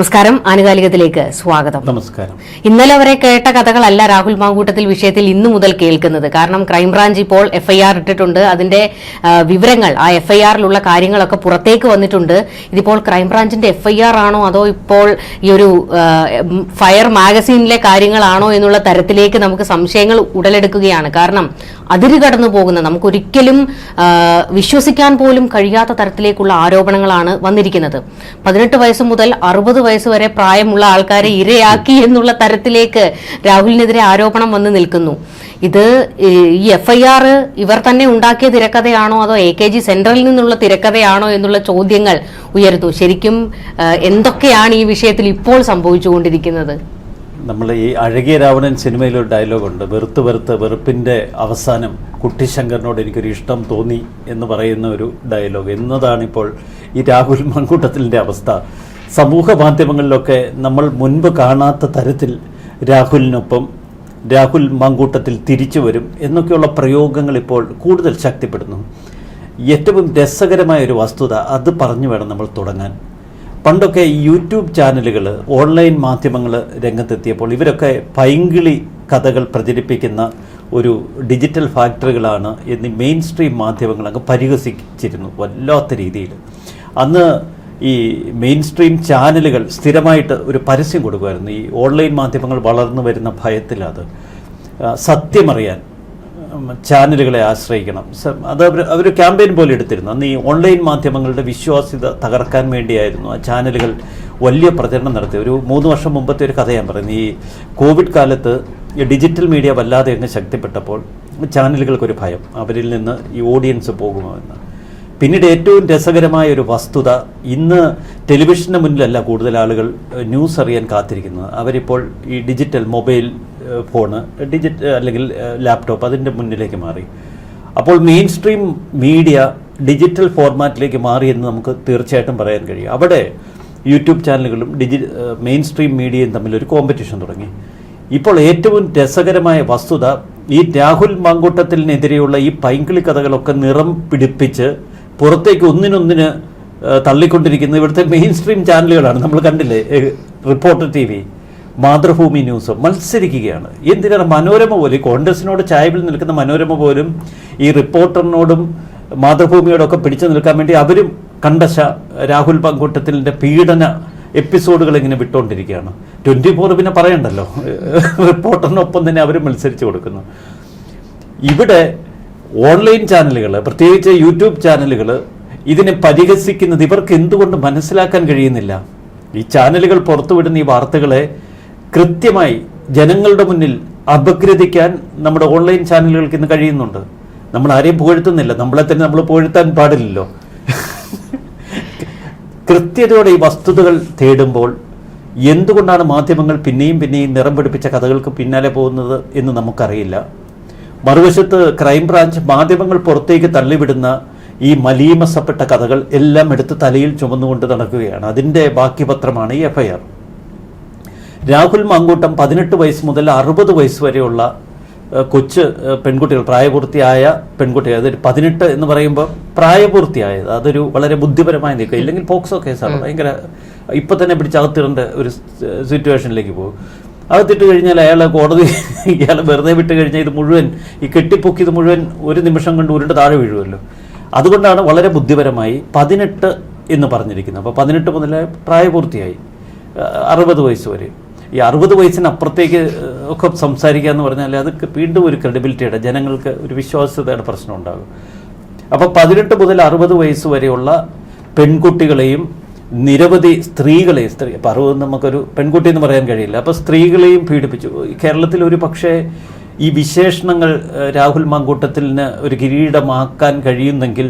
നമസ്കാരം. ആനുകാലികത്തിലേക്ക് സ്വാഗതം. നമസ്കാരം. ഇന്നലെ വരെ കേട്ട കഥകളല്ല രാഹുൽ മാങ്കൂട്ടത്തിൽ വിഷയത്തിൽ ഇന്നു മുതൽ കേൾക്കുന്നത്. കാരണം ക്രൈംബ്രാഞ്ച് ഇപ്പോൾ എഫ്ഐആർ ഇട്ടിട്ടുണ്ട്. അതിന്റെ വിവരങ്ങൾ ആ എഫ്ഐആറിലുള്ള കാര്യങ്ങളൊക്കെ പുറത്തേക്ക് വന്നിട്ടുണ്ട്. ഇതിപ്പോൾ ക്രൈംബ്രാഞ്ചിന്റെ എഫ്ഐആർ ആണോ അതോ ഇപ്പോൾ ഈ ഒരു ഫയർ മാഗസീനിലെ കാര്യങ്ങളാണോ എന്നുള്ള തരത്തിലേക്ക് നമുക്ക് സംശയങ്ങൾ ഉടലെടുക്കുകയാണ്. കാരണം അതിര് കടന്നു പോകുന്ന നമുക്കൊരിക്കലും വിശ്വസിക്കാൻ പോലും കഴിയാത്ത തരത്തിലേക്കുള്ള ആരോപണങ്ങളാണ് വന്നിരിക്കുന്നത്. പതിനെട്ട് വയസ്സ് മുതൽ അറുപത് വയസ്സ് വരെ പ്രായമുള്ള ആൾക്കാരെ ഇരയാക്കി എന്നുള്ള തരത്തിലേക്ക് രാഹുലിനെതിരെ ആരോപണം വന്ന് നിൽക്കുന്നു. ഇത് ഈ എഫ് ഐ ആർ ഇവർ തന്നെ ഉണ്ടാക്കിയ തിരക്കഥയാണോ അതോ എ കെ ജി സെൻട്രലിൽ നിന്നുള്ള തിരക്കഥയാണോ എന്നുള്ള ചോദ്യങ്ങൾ ഉയരുന്നു. ശരിക്കും എന്തൊക്കെയാണ് ഈ വിഷയത്തിൽ ഇപ്പോൾ സംഭവിച്ചുകൊണ്ടിരിക്കുന്നത്? നമ്മൾ ഈ അഴകിയ രാവണൻ സിനിമയിലൊരു ഡയലോഗുണ്ട് വെറുത്ത് വെറുത്ത് വെറുപ്പിന്റെ അവസാനം കുട്ടിശങ്കറിനോട് എനിക്കൊരു ഇഷ്ടം തോന്നി എന്ന് പറയുന്ന ഒരു ഡയലോഗ് എന്നതാണിപ്പോൾ ഈ രാഹുൽ മൺകൂട്ടത്തിന്റെ അവസ്ഥ. സമൂഹ മാധ്യമങ്ങളിലൊക്കെ നമ്മൾ മുൻപ് കാണാത്ത തരത്തിൽ രാഹുലിനൊപ്പം രാഹുൽ മങ്കൂട്ടത്തിൽ തിരിച്ചു വരും എന്നൊക്കെയുള്ള പ്രയോഗങ്ങൾ ഇപ്പോൾ കൂടുതൽ ശക്തിപ്പെടുന്നു. ഏറ്റവും രസകരമായ ഒരു വസ്തുത അത് പറഞ്ഞു വേണം നമ്മൾ തുടങ്ങാൻ. പണ്ടൊക്കെ യൂട്യൂബ് ചാനലുകൾ ഓൺലൈൻ മാധ്യമങ്ങൾ രംഗത്തെത്തിയപ്പോൾ ഇവരൊക്കെ പൈങ്കിളി കഥകൾ പ്രചരിപ്പിക്കുന്ന ഒരു ഡിജിറ്റൽ ഫാക്ടറികളാണ് എന്നീ മെയിൻ സ്ട്രീം മാധ്യമങ്ങൾ പരിഹസിച്ചിരുന്നു വല്ലാത്ത രീതിയിൽ. അന്ന് ഈ മെയിൻ സ്ട്രീം ചാനലുകൾ സ്ഥിരമായിട്ട് ഒരു പരസ്യം കൊടുക്കുമായിരുന്നു. ഈ ഓൺലൈൻ മാധ്യമങ്ങൾ വളർന്നു വരുന്ന ഭയത്തിലത് അത്. സത്യമറിയാൻ ചാനലുകളെ ആശ്രയിക്കണം. അത് അവർ അവർ ക്യാമ്പയിൻ പോലെ എടുത്തിരുന്നു. അന്ന് ഈ ഓൺലൈൻ മാധ്യമങ്ങളുടെ വിശ്വാസ്യത തകർക്കാൻ വേണ്ടിയായിരുന്നു ആ ചാനലുകൾ വലിയ പ്രചരണം നടത്തി. ഒരു മൂന്ന് വർഷം മുമ്പത്തെ ഒരു കഥ ഞാൻ പറയുന്നത് ഈ കോവിഡ് കാലത്ത് ഡിജിറ്റൽ മീഡിയ വല്ലാതെ അങ്ങ് ശക്തിപ്പെട്ടപ്പോൾ ചാനലുകൾക്കൊരു ഭയം. അവരിൽ നിന്ന് ഈ ഓഡിയൻസ് പോകുമോ എന്ന്. പിന്നീട് ഏറ്റവും രസകരമായ ഒരു വസ്തുത ഇന്ന് ടെലിവിഷന് മുന്നിലല്ല കൂടുതൽ ആളുകൾ ന്യൂസ് അറിയാൻ കാത്തിരിക്കുന്നത്. അവരിപ്പോൾ ഈ ഡിജിറ്റൽ മൊബൈൽ ഫോണ് ഡിജിറ്റ് അല്ലെങ്കിൽ ലാപ്ടോപ്പ് അതിന്റെ മുന്നിലേക്ക് മാറി. അപ്പോൾ മെയിൻ സ്ട്രീം മീഡിയ ഡിജിറ്റൽ ഫോർമാറ്റിലേക്ക് മാറി എന്ന് നമുക്ക് തീർച്ചയായിട്ടും പറയാൻ കഴിയും. അവിടെ യൂട്യൂബ് ചാനലുകളും ഡിജി മെയിൻ സ്ട്രീം മീഡിയയും ഒരു കോമ്പറ്റീഷൻ തുടങ്ങി. ഇപ്പോൾ ഏറ്റവും രസകരമായ വസ്തുത ഈ രാഹുൽ മാങ്കൂട്ടത്തിനെതിരെയുള്ള ഈ പൈങ്കിളി കഥകളൊക്കെ നിറം പിടിപ്പിച്ച് പുറത്തേക്ക് ഒന്നിനൊന്നിന് തള്ളിക്കൊണ്ടിരിക്കുന്ന ഇവിടുത്തെ മെയിൻ സ്ട്രീം ചാനലുകളാണ് നമ്മൾ കണ്ടില്ലേ? Reporter T V Mathrubhumi news മത്സരിക്കുകയാണ്. എന്തിനാണ് മനോരമ പോലും കോൺഗ്രസിനോട് ചായവിൽ നിൽക്കുന്ന മനോരമ പോലും ഈ റിപ്പോർട്ടറിനോടും മാതൃഭൂമിയോടൊക്കെ പിടിച്ചു നിൽക്കാൻ വേണ്ടി അവരും കണ്ടശ രാഹുൽ പങ്കൂട്ടത്തിന്റെ പീഡന എപ്പിസോഡുകൾ ഇങ്ങനെ വിട്ടുകൊണ്ടിരിക്കുകയാണ് ട്വന്റി ഫോർ പിന്നെ പറയണ്ടല്ലോ. റിപ്പോർട്ടറിനൊപ്പം തന്നെ അവർ മത്സരിച്ചു കൊടുക്കുന്നു. ഇവിടെ ഓൺലൈൻ ചാനലുകൾ പ്രത്യേകിച്ച് യൂട്യൂബ് ചാനലുകൾ ഇതിനെ പരിഹസിക്കുന്നത് ഇവർക്ക് എന്തുകൊണ്ട് മനസ്സിലാക്കാൻ കഴിയുന്നില്ല? ഈ ചാനലുകൾ പുറത്തുവിടുന്ന ഈ വാർത്തകളെ കൃത്യമായി ജനങ്ങളുടെ മുന്നിൽ അപഗ്രഥിക്കാൻ നമ്മുടെ ഓൺലൈൻ ചാനലുകൾക്ക് ഇന്ന് കഴിയുന്നുണ്ട്. നമ്മൾ ആരെയും പുകഴ്ത്തുന്നില്ല. നമ്മളെ തന്നെ നമ്മൾ പുകഴ്ത്താൻ പാടില്ലല്ലോ. കൃത്യതയോടെ ഈ വസ്തുതകൾ തേടുമ്പോൾ എന്തുകൊണ്ടാണ് മാധ്യമങ്ങൾ പിന്നെയും പിന്നെയും നിറം പിടിപ്പിച്ച കഥകൾക്ക് പിന്നാലെ പോകുന്നത് എന്ന് നമുക്കറിയില്ല. മറുവശത്ത് ക്രൈംബ്രാഞ്ച് മാധ്യമങ്ങൾ പുറത്തേക്ക് തള്ളിവിടുന്ന ഈ മലീമസപ്പെട്ട കഥകൾ എല്ലാം എടുത്ത് തലയിൽ ചുമന്നുകൊണ്ട് നടക്കുകയാണ്. അതിന്റെ ബാക്കി പത്രമാണ് ഈ എഫ്ഐആർ രാഹുൽ മാങ്കൂട്ടം പതിനെട്ട് വയസ്സ് മുതൽ അറുപത് വയസ്സ് വരെയുള്ള കൊച്ച് പെൺകുട്ടികൾ പ്രായപൂർത്തിയായ പെൺകുട്ടികൾ അതൊരു പതിനെട്ട് എന്ന് പറയുമ്പോൾ പ്രായപൂർത്തിയായത് അതൊരു വളരെ ബുദ്ധിപരമായ നീക്കം ഇല്ലെങ്കിൽ പോക്സോ കേസാണ്. ഭയങ്കര ഇപ്പൊ തന്നെ പിടിച്ചകത്തിടേണ്ട ഒരു സിറ്റുവേഷനിലേക്ക് പോകും. അകത്തിട്ട് കഴിഞ്ഞാൽ അയാളെ കോടതി ഇയാളെ വെറുതെ വിട്ട് കഴിഞ്ഞാൽ ഇത് മുഴുവൻ ഈ കെട്ടിപ്പൊക്കിയത് മുഴുവൻ ഒരു നിമിഷം കൊണ്ട് ഉരുണ്ട് താഴെ വീഴുമല്ലോ. അതുകൊണ്ടാണ് വളരെ ബുദ്ധിപരമായി പതിനെട്ട് എന്ന് പറഞ്ഞിരിക്കുന്നത്. അപ്പോൾ പതിനെട്ട് മുതൽ പ്രായപൂർത്തിയായി. അറുപത് വയസ്സ് വരെ. ഈ അറുപത് വയസ്സിനപ്പുറത്തേക്ക് ഒക്കെ സംസാരിക്കുക എന്ന് പറഞ്ഞാൽ അത് വീണ്ടും ഒരു ക്രെഡിബിലിറ്റിയുടെ ജനങ്ങൾക്ക് ഒരു വിശ്വാസ്യതയുടെ പ്രശ്നം ഉണ്ടാകും. അപ്പോൾ പതിനെട്ട് മുതൽ അറുപത് വയസ്സ് വരെയുള്ള പെൺകുട്ടികളെയും നിരവധി സ്ത്രീകളെ സ്ത്രീ പറവ് നമുക്കൊരു പെൺകുട്ടി എന്ന് പറയാൻ കഴിയില്ല. അപ്പോൾ സ്ത്രീകളെയും പീഡിപ്പിച്ചു. കേരളത്തിൽ ഒരു പക്ഷേ ഈ വിശേഷണങ്ങൾ രാഹുൽ മാങ്കൂട്ടത്തിന് ഒരു കിരീടമാക്കാൻ കഴിയുന്നെങ്കിൽ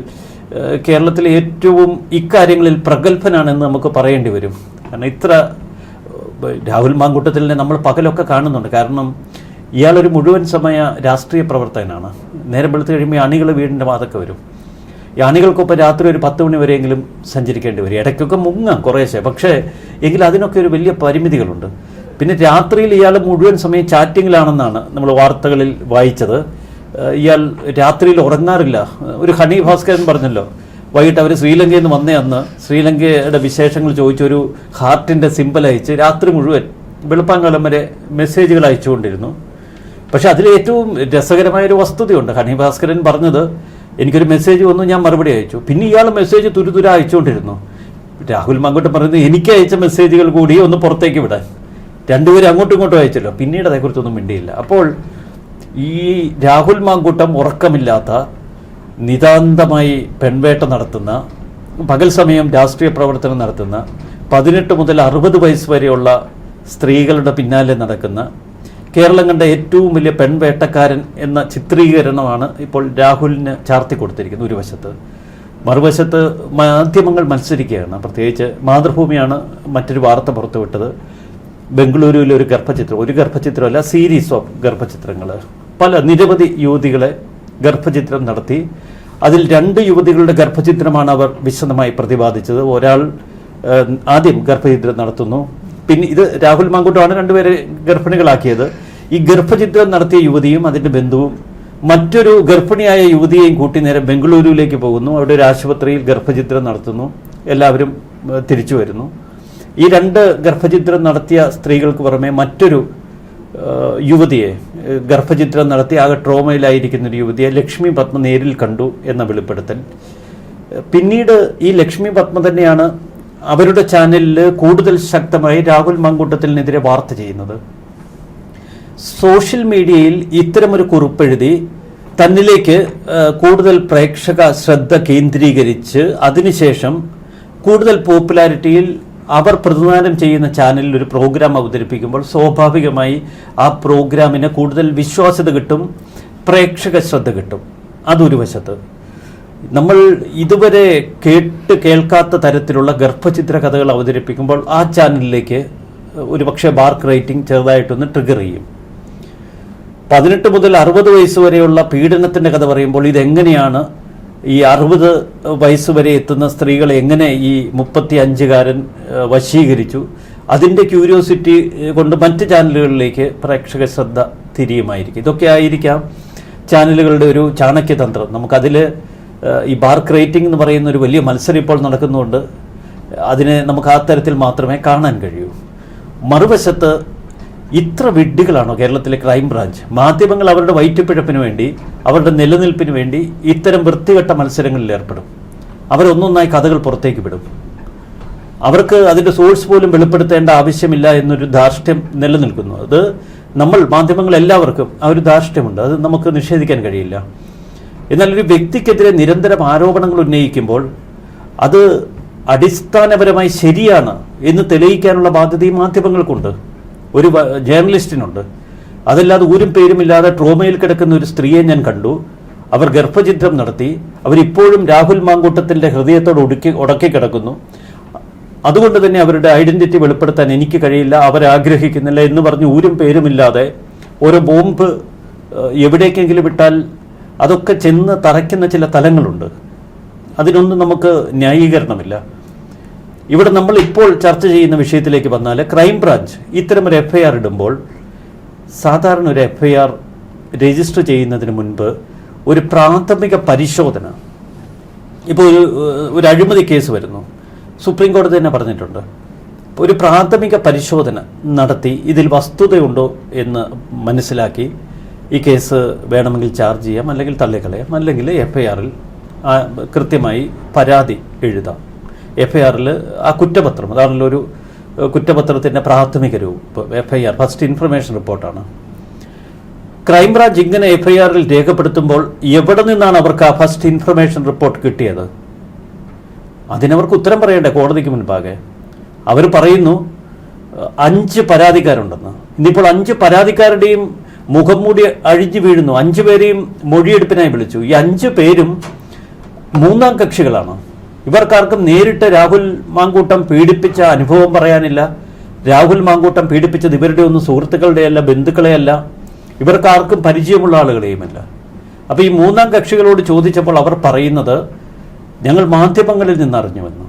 കേരളത്തിലെ ഏറ്റവും ഇക്കാര്യങ്ങളിൽ പ്രഗത്ഭനാണെന്ന് നമുക്ക് പറയേണ്ടി വരും. കാരണം ഇത്ര രാഹുൽ മാങ്കൂട്ടത്തിലിനെ നമ്മൾ പകലൊക്കെ കാണുന്നുണ്ട്. കാരണം ഇയാളൊരു മുഴുവൻ സമയ രാഷ്ട്രീയ പ്രവർത്തകനാണ്. നേരം വെളുത്ത് കഴിയുമ്പോൾ അണികൾ വീടിന്റെ വാതൊക്കെ വരും. ഈ അണികൾക്കൊപ്പം രാത്രി ഒരു പത്ത് മണി വരെയെങ്കിലും സഞ്ചരിക്കേണ്ടി വരും. ഇടയ്ക്കൊക്കെ മുങ്ങാം കുറേശ്ശെ. പക്ഷേ എങ്കിൽ അതിനൊക്കെ ഒരു വലിയ പരിമിതികളുണ്ട്. പിന്നെ രാത്രിയിൽ ഇയാൾ മുഴുവൻ സമയം ചാറ്റിങ്ങിലാണെന്നാണ് നമ്മൾ വാർത്തകളിൽ വായിച്ചത്. ഇയാൾ രാത്രിയിൽ ഉറങ്ങാറില്ല. ഒരു ഹണി ഭാസ്കരൻ പറഞ്ഞല്ലോ വൈകിട്ട് അവർ ശ്രീലങ്കയിൽ നിന്ന് വന്നേ അന്ന്. ശ്രീലങ്കയുടെ വിശേഷങ്ങൾ ചോദിച്ചൊരു ഹാർട്ടിന്റെ സിമ്പൽ അയച്ച് രാത്രി മുഴുവൻ വെളുപ്പാങ്കാലം വരെ മെസ്സേജുകൾ അയച്ചുകൊണ്ടിരുന്നു. പക്ഷെ അതിൽ ഏറ്റവും രസകരമായ ഒരു വസ്തുതയുണ്ട്. ഹണി ഭാസ്കരൻ പറഞ്ഞത് എനിക്കൊരു മെസ്സേജ് വന്നു ഞാൻ മറുപടി അയച്ചു. പിന്നെ ഇയാൾ മെസ്സേജ് തുരുതുര അയച്ചുകൊണ്ടിരുന്നു. രാഹുൽ മങ്കോട്ട് പറയുന്നത് എനിക്ക് അയച്ച മെസ്സേജുകൾ കൂടി ഒന്ന് പുറത്തേക്ക് വിടാൻ. രണ്ടുപേരും അങ്ങോട്ടും ഇങ്ങോട്ടും അയച്ചല്ലോ. പിന്നീട് അതേക്കുറിച്ചൊന്നും മിണ്ടിയില്ല. അപ്പോൾ ഈ രാഹുൽ മാങ്കൂട്ടം ഉറക്കമില്ലാത്ത നിതാന്തമായി പെൺവേട്ട നടത്തുന്ന പകൽ സമയം രാഷ്ട്രീയ പ്രവർത്തനം നടത്തുന്ന പതിനെട്ട് മുതൽ അറുപത് വയസ്സ് വരെയുള്ള സ്ത്രീകളുടെ പിന്നാലെ നടക്കുന്ന കേരളം കണ്ട ഏറ്റവും വലിയ പെൺവേട്ടക്കാരൻ എന്ന ചിത്രീകരണമാണ് ഇപ്പോൾ രാഹുലിന് ചാർത്തി കൊടുത്തിരിക്കുന്നത് ഒരു വശത്ത് മറുവശത്ത് മാധ്യമങ്ങൾ മത്സരിക്കുകയാണ്. പ്രത്യേകിച്ച് മാതൃഭൂമിയാണ് മറ്റൊരു വാർത്ത പുറത്തുവിട്ടത്. ബംഗളൂരുവിലെ ഒരു ഗർഭചിത്രം ഒരു ഗർഭചിത്രമല്ല സീരീസ് ഓഫ് ഗർഭചിത്രങ്ങൾ. പല നിരവധി യുവതികളെ ഗർഭചിത്രം നടത്തി. അതിൽ രണ്ട് യുവതികളുടെ ഗർഭചിത്രമാണ് അവർ വിശദമായി പ്രതിപാദിച്ചത്. ഒരാൾ ആദ്യം ഗർഭചിത്രം നടത്തുന്നു. പിന്നെ ഇത് രാഹുൽ മാങ്കൂട്ടമാണ് രണ്ടുപേരെ ഗർഭിണികളാക്കിയത്. ഈ ഗർഭചിത്രം നടത്തിയ യുവതിയും അതിന്റെ ബന്ധുവും മറ്റൊരു ഗർഭിണിയായ യുവതിയെയും കൂട്ടി നേരെ ബംഗളൂരുവിലേക്ക് പോകുന്നു. അവിടെ ഒരു ആശുപത്രിയിൽ ഗർഭചിത്രം നടത്തുന്നു. എല്ലാവരും തിരിച്ചു വരുന്നു. ഈ രണ്ട് ഗർഭചിത്രം നടത്തിയ സ്ത്രീകൾക്ക് പുറമെ മറ്റൊരു യുവതിയെ ഗർഭചിത്രം നടത്തി ആകെ ട്രോമയിലായിരിക്കുന്ന ഒരു യുവതിയെ ലക്ഷ്മി പത്മ നേരിൽ കണ്ടു എന്ന വെളിപ്പെടുത്തൽ. പിന്നീട് ഈ ലക്ഷ്മി പത്മ തന്നെയാണ് അവരുടെ ചാനലിൽ കൂടുതൽ ശക്തമായി രാഹുൽ മങ്കൂട്ടത്തിനെതിരെ വാർത്ത ചെയ്യുന്നത്. സോഷ്യൽ മീഡിയയിൽ ഇത്തരമൊരു കുറിപ്പെഴുതി തന്നിലേക്ക് കൂടുതൽ പ്രേക്ഷക ശ്രദ്ധ കേന്ദ്രീകരിച്ച് അതിനുശേഷം കൂടുതൽ പോപ്പുലാരിറ്റിയിൽ അവർ പ്രതിദാനം ചെയ്യുന്ന ചാനലിൽ ഒരു പ്രോഗ്രാം അവതരിപ്പിക്കുമ്പോൾ സ്വാഭാവികമായി ആ പ്രോഗ്രാമിന് കൂടുതൽ വിശ്വാസ്യത കിട്ടും പ്രേക്ഷക ശ്രദ്ധ കിട്ടും. അതൊരു വശത്ത്. നമ്മൾ ഇതുവരെ കേട്ട് കേൾക്കാത്ത തരത്തിലുള്ള ഗർഭചിത്ര കഥകൾ അവതരിപ്പിക്കുമ്പോൾ ആ ചാനലിലേക്ക് ഒരു പക്ഷേ ബാർക്ക് റേറ്റിംഗ് ചെറുതായിട്ടൊന്ന് ട്രിഗർ ചെയ്യും. പതിനെട്ട് മുതൽ അറുപത് വയസ്സ് വരെയുള്ള പീഡനത്തിന്റെ കഥ പറയുമ്പോൾ ഇതെങ്ങനെയാണ് ഈ അറുപത് വയസ്സ് വരെ എത്തുന്ന സ്ത്രീകളെ എങ്ങനെ ഈ മുപ്പത്തി അഞ്ചുകാരൻ വശീകരിച്ചു? അതിന്റെ ക്യൂരിയോസിറ്റി കൊണ്ട് മറ്റ് ചാനലുകളിലേക്ക് പ്രേക്ഷക ശ്രദ്ധ തിരിയുമായിരിക്കും. ഇതൊക്കെ ആയിരിക്കാം ചാനലുകളുടെ ഒരു ചാണക്യതന്ത്രം. നമുക്കതിൽ ഈ ബാർക്ക് റേറ്റിംഗ് എന്ന് പറയുന്ന ഒരു വലിയ മത്സരം ഇപ്പോൾ നടക്കുന്നുണ്ട്. അതിനെ നമുക്ക് ആ തരത്തിൽ മാത്രമേ കാണാൻ കഴിയൂ. മറുവശത്ത് ഇത്ര വിഡ്ഢികളാണോ കേരളത്തിലെ ക്രൈം ബ്രാഞ്ച് മാധ്യമങ്ങൾ അവരുടെ വയറ്റുപിഴപ്പിന് വേണ്ടി അവരുടെ നിലനിൽപ്പിന് വേണ്ടി ഇത്തരം വൃത്തികെട്ട മത്സരങ്ങളിൽ ഏർപ്പെടും. അവരൊന്നൊന്നായി കഥകൾ പുറത്തേക്ക് വിടും. അവർക്ക് അതിന്റെ സോഴ്സ് പോലും വെളിപ്പെടുത്തേണ്ട ആവശ്യമില്ല എന്നൊരു ധാർഷ്ട്യം നിലനിൽക്കുന്നു. അത് നമ്മൾ മാധ്യമങ്ങൾ എല്ലാവർക്കും ആ ഒരു ധാർഷ്ട്യമുണ്ട്. അത് നമുക്ക് നിഷേധിക്കാൻ കഴിയില്ല. എന്നാൽ ഒരു വ്യക്തിക്കെതിരെ നിരന്തരം ആരോപണങ്ങൾ ഉന്നയിക്കുമ്പോൾ അത് അടിസ്ഥാനപരമായി ശരിയാണ് എന്ന് തെളിയിക്കാനുള്ള ഈ മാധ്യമങ്ങൾക്കുണ്ട്. ഒരു ജേർണലിസ്റ്റിനുണ്ട്. അതല്ലാതെ ഊരും പേരുമില്ലാതെ ട്രോമയിൽ കിടക്കുന്ന ഒരു സ്ത്രീയെ ഞാൻ കണ്ടു. അവർ ഗർഭചിത്രം നടത്തി. അവരിപ്പോഴും രാഹുൽ മാങ്കൂട്ടത്തിന്റെ ഹൃദയത്തോട് ഒടുക്കി ഉടക്കി കിടക്കുന്നു. അതുകൊണ്ട് തന്നെ അവരുടെ ഐഡന്റിറ്റി വെളിപ്പെടുത്താൻ എനിക്ക് കഴിയില്ല അവരാഗ്രഹിക്കുന്നില്ല എന്ന് പറഞ്ഞ് ഊരും പേരുമില്ലാതെ ഒരു ബോംബ് എവിടേക്കെങ്കിലും വിട്ടാൽ അതൊക്കെ ചെന്ന് തറയ്ക്കുന്ന ചില തലങ്ങളുണ്ട്. അതിനൊന്നും നമുക്ക് ന്യായീകരണമില്ല. ഇവിടെ നമ്മൾ ഇപ്പോൾ ചർച്ച ചെയ്യുന്ന വിഷയത്തിലേക്ക് വന്നാൽ ക്രൈംബ്രാഞ്ച് ഇത്തരം ഒരു എഫ് ഐ ആർ ഇടുമ്പോൾ സാധാരണ ഒരു എഫ് ഐ ആർ രജിസ്റ്റർ ചെയ്യുന്നതിന് മുൻപ് ഒരു പ്രാഥമിക പരിശോധന. ഇപ്പോൾ ഒരു ഒരു അഴിമതി കേസ് വരുന്നു. സുപ്രീം കോടതി തന്നെ പറഞ്ഞിട്ടുണ്ട്. ഒരു പ്രാഥമിക പരിശോധന നടത്തി ഇതിൽ വസ്തുതയുണ്ടോ എന്ന് മനസ്സിലാക്കി ഈ കേസ് വേണമെങ്കിൽ ചാർജ് ചെയ്യാം അല്ലെങ്കിൽ തള്ളിക്കളയാം അല്ലെങ്കിൽ എഫ് ഐ ആറിൽ കൃത്യമായി പരാതി എഴുതാം. എഫ് ഐ ആറിൽ ആ കുറ്റപത്രം അതാണല്ലോ ഒരു കുറ്റപത്രത്തിന്റെ പ്രാഥമിക രൂപ. F I R first information റിപ്പോർട്ടാണ് ക്രൈംബ്രാഞ്ച് ഇങ്ങനെ എഫ് ഐ ആറിൽ രേഖപ്പെടുത്തുമ്പോൾ എവിടെ നിന്നാണ് അവർക്ക് ആ ഫസ്റ്റ് ഇൻഫർമേഷൻ റിപ്പോർട്ട് കിട്ടിയത്? അതിനവർക്ക് ഉത്തരം പറയണ്ടേ കോടതിക്ക് മുൻപാകെ? അവർ പറയുന്നു അഞ്ച് പരാതിക്കാരുണ്ടെന്ന്. ഇന്നിപ്പോൾ അഞ്ച് പരാതിക്കാരുടെയും മുഖം മൂടി അഴിഞ്ഞു വീഴുന്നു. അഞ്ചു പേരെയും മൊഴിയെടുപ്പിനായി വിളിച്ചു. ഈ അഞ്ചു പേരും മൂന്നാം കക്ഷികളാണ്. ഇവർക്കാർക്കും നേരിട്ട് രാഹുൽ മാങ്കൂട്ടം പീഡിപ്പിച്ച അനുഭവം പറയാനില്ല. രാഹുൽ മാങ്കൂട്ടം പീഡിപ്പിച്ചത് ഇവരുടെ ഒന്നും സുഹൃത്തുക്കളുടെയല്ല ബന്ധുക്കളെയല്ല. ഇവർക്കാർക്കും പരിചയമുള്ള ആളുകളെയുമല്ല. അപ്പോൾ ഈ മൂന്നാം കക്ഷികളോട് ചോദിച്ചപ്പോൾ അവർ പറയുന്നത് ഞങ്ങൾ മാധ്യമങ്ങളിൽ നിന്ന് അറിഞ്ഞുവെന്നു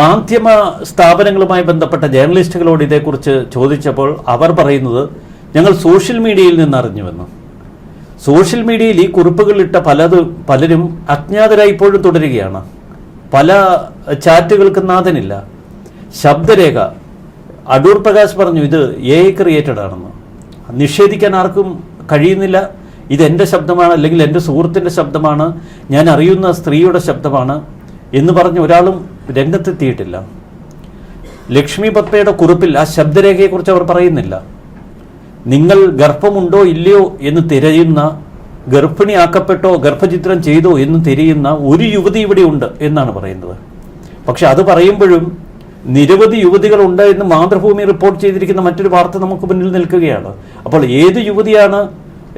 മാധ്യമ സ്ഥാപനങ്ങളുമായി ബന്ധപ്പെട്ട ജേർണലിസ്റ്റുകളോട് ഇതേക്കുറിച്ച് ചോദിച്ചപ്പോൾ അവർ പറയുന്നത് ഞങ്ങൾ സോഷ്യൽ മീഡിയയിൽ നിന്ന് അറിഞ്ഞുവെന്നു സോഷ്യൽ മീഡിയയിൽ ഈ കുറിപ്പുകളിട്ട പലത് പലരും അജ്ഞാതരായി ഇപ്പോഴും തുടരുകയാണ്. പല ചാറ്റുകൾക്ക് നാഥനില്ല. ശബ്ദരേഖ. അടൂർ പ്രകാശ് പറഞ്ഞു ഇത് എ ക്രിയേറ്റഡ് ആണെന്ന്. നിഷേധിക്കാൻ ആർക്കും കഴിയുന്നില്ല. ഇത് എന്റെ ശബ്ദമാണ് അല്ലെങ്കിൽ എന്റെ സുഹൃത്തിന്റെ ശബ്ദമാണ് ഞാൻ അറിയുന്ന സ്ത്രീയുടെ ശബ്ദമാണ് എന്ന് പറഞ്ഞ് ഒരാളും രംഗത്തെത്തിയിട്ടില്ല. ലക്ഷ്മി പത്മയുടെ കുറിപ്പിൽ ആ ശബ്ദരേഖയെക്കുറിച്ച് അവർ പറയുന്നില്ല. നിങ്ങൾ ഗർഭമുണ്ടോ ഇല്ലയോ എന്ന് തിരയുന്ന ഗർഭിണിയാക്കപ്പെട്ടോ ഗർഭചിത്രം ചെയ്തോ എന്ന് തിരയുന്ന ഒരു യുവതി ഇവിടെ ഉണ്ട് എന്നാണ് പറയുന്നത്. പക്ഷെ അത് പറയുമ്പോഴും നിരവധി യുവതികളുണ്ട് എന്ന് മാതൃഭൂമി റിപ്പോർട്ട് ചെയ്തിരിക്കുന്ന മറ്റൊരു വാർത്ത നമുക്ക് മുന്നിൽ നിൽക്കുകയാണ്. അപ്പോൾ ഏത് യുവതിയാണ്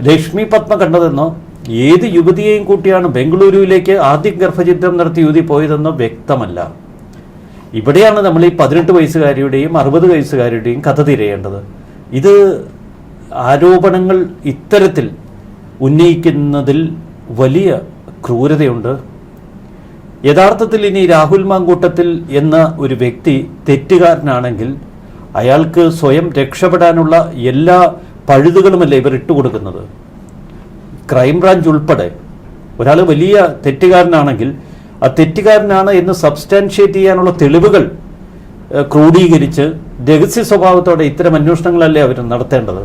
ലക്ഷ്മി പത്മ കണ്ടതെന്നോ ഏത് യുവതിയെയും കൂട്ടിയാണ് ബംഗളൂരുവിലേക്ക് ആദ്യം ഗർഭചിത്രം നടത്തി യുവതി പോയതെന്നോ വ്യക്തമല്ല. ഇവിടെയാണ് നമ്മൾ ഈ പതിനെട്ട് വയസ്സുകാരിയുടെയും അറുപത് വയസ്സുകാരിയുടെയും കഥ തിരയേണ്ടത്. ഇത് ആരോപണങ്ങൾ ഇത്തരത്തിൽ ഉന്നയിക്കുന്നതിൽ വലിയ ക്രൂരതയുണ്ട്. യഥാർത്ഥത്തിൽ ഇനി രാഹുൽ മാങ്കൂട്ടത്തിൽ എന്ന ഒരു വ്യക്തി തെറ്റുകാരനാണെങ്കിൽ അയാൾക്ക് സ്വയം രക്ഷപ്പെടാനുള്ള എല്ലാ പഴുതുകളുമല്ലേ ഇവർ ഇട്ടുകൊടുക്കുന്നത് ക്രൈംബ്രാഞ്ച് ഉൾപ്പെടെ ഒരാൾ വലിയ തെറ്റുകാരനാണെങ്കിൽ ആ തെറ്റുകാരനാണ് എന്ന് സബ്സ്റ്റാൻഷിയേറ്റ് ചെയ്യാനുള്ള തെളിവുകൾ ക്രോഡീകരിച്ച് രഹസ്യ സ്വഭാവത്തോടെ ഇത്തരം അന്വേഷണങ്ങളല്ലേ അവർ നടത്തേണ്ടത്?